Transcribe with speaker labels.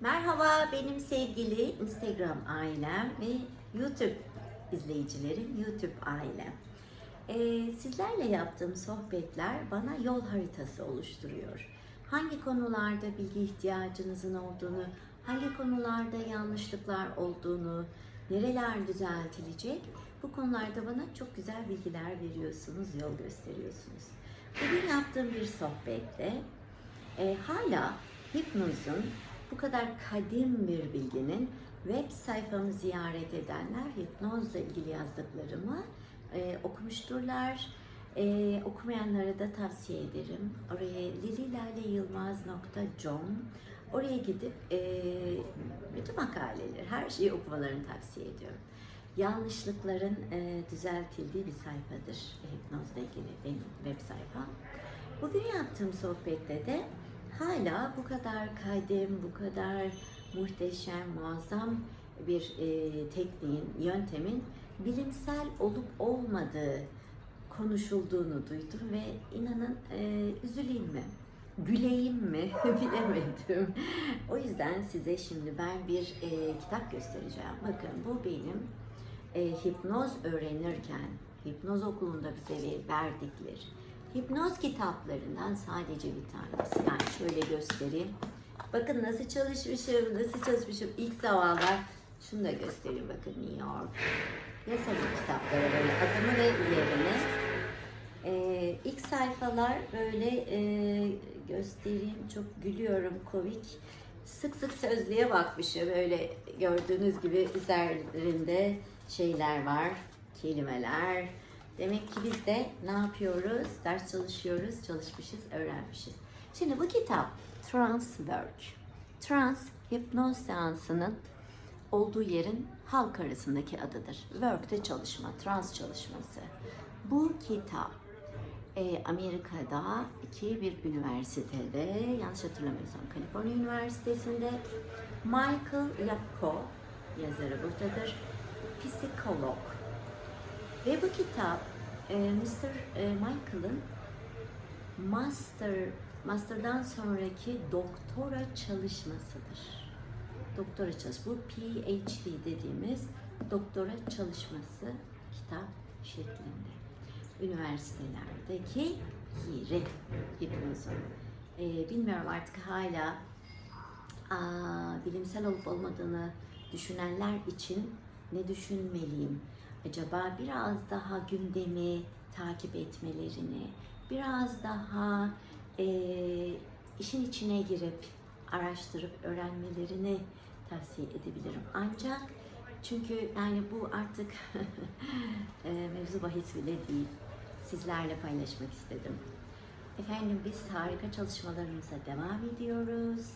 Speaker 1: Merhaba benim sevgili Instagram ailem ve YouTube izleyicilerim, YouTube ailem. Ee, sizlerle yaptığım sohbetler bana yol haritası oluşturuyor. Hangi konularda bilgi ihtiyacınızın olduğunu, hangi konularda yanlışlıklar olduğunu, nereler düzeltilecek bu konularda bana çok güzel bilgiler veriyorsunuz, yol gösteriyorsunuz. Bugün yaptığım bir sohbette e, hala hipnozun bu kadar kadim bir bilginin web sayfamı ziyaret edenler hipnozla ilgili yazdıklarımı e, okumuşturlar. E, okumayanlara da tavsiye ederim. Oraya lililaleyılmaz.com Oraya gidip e, bütün makaleleri, her şeyi okumalarını tavsiye ediyorum. Yanlışlıkların e, düzeltildiği bir sayfadır hipnozla ilgili benim web sayfam. Bugün yaptığım sohbette de hala bu kadar kadim, bu kadar muhteşem, muazzam bir e, tekniğin, yöntemin bilimsel olup olmadığı konuşulduğunu duydum ve inanın e, üzüleyim mi, güleyim mi bilemedim. O yüzden size şimdi ben bir e, kitap göstereceğim. Bakın bu benim e, hipnoz öğrenirken, hipnoz okulunda bize ver- verdikleri hipnoz kitaplarından sadece bir tanesi. Yani şöyle göstereyim. Bakın nasıl çalışmışım, nasıl çalışmışım. İlk zamanlar şunu da göstereyim bakın New York. Yasalı kitapları böyle adımı ve yerini. Ee, ilk sayfalar böyle e, göstereyim. Çok gülüyorum, komik. Sık sık sözlüğe bakmışım. Öyle gördüğünüz gibi üzerlerinde şeyler var, kelimeler. Demek ki biz de ne yapıyoruz? Ders çalışıyoruz, çalışmışız, öğrenmişiz. Şimdi bu kitap Trance Work. Trance, hipnoz seansının olduğu yerin halk arasındaki adıdır. Work de çalışma, trans çalışması. Bu kitap e, Amerika'da iki bir üniversitede, yanlış hatırlamıyorsam Kaliforniya Üniversitesi'nde Michael Yapko yazarı buradadır. Psikolog. Ve bu kitap e, Mr. e, Michael'ın master master'dan sonraki doktora çalışmasıdır. Doktora çalış. Bu PhD dediğimiz doktora çalışması kitap şeklinde. Üniversitelerdeki yeri hipnozun. E, bilmiyorum artık hala aa, bilimsel olup olmadığını düşünenler için ne düşünmeliyim? Acaba biraz daha gündemi takip etmelerini, biraz daha e, işin içine girip araştırıp öğrenmelerini tavsiye edebilirim. Ancak çünkü yani bu artık e, mevzu bahis bile değil. Sizlerle paylaşmak istedim. Efendim biz harika çalışmalarımıza devam ediyoruz.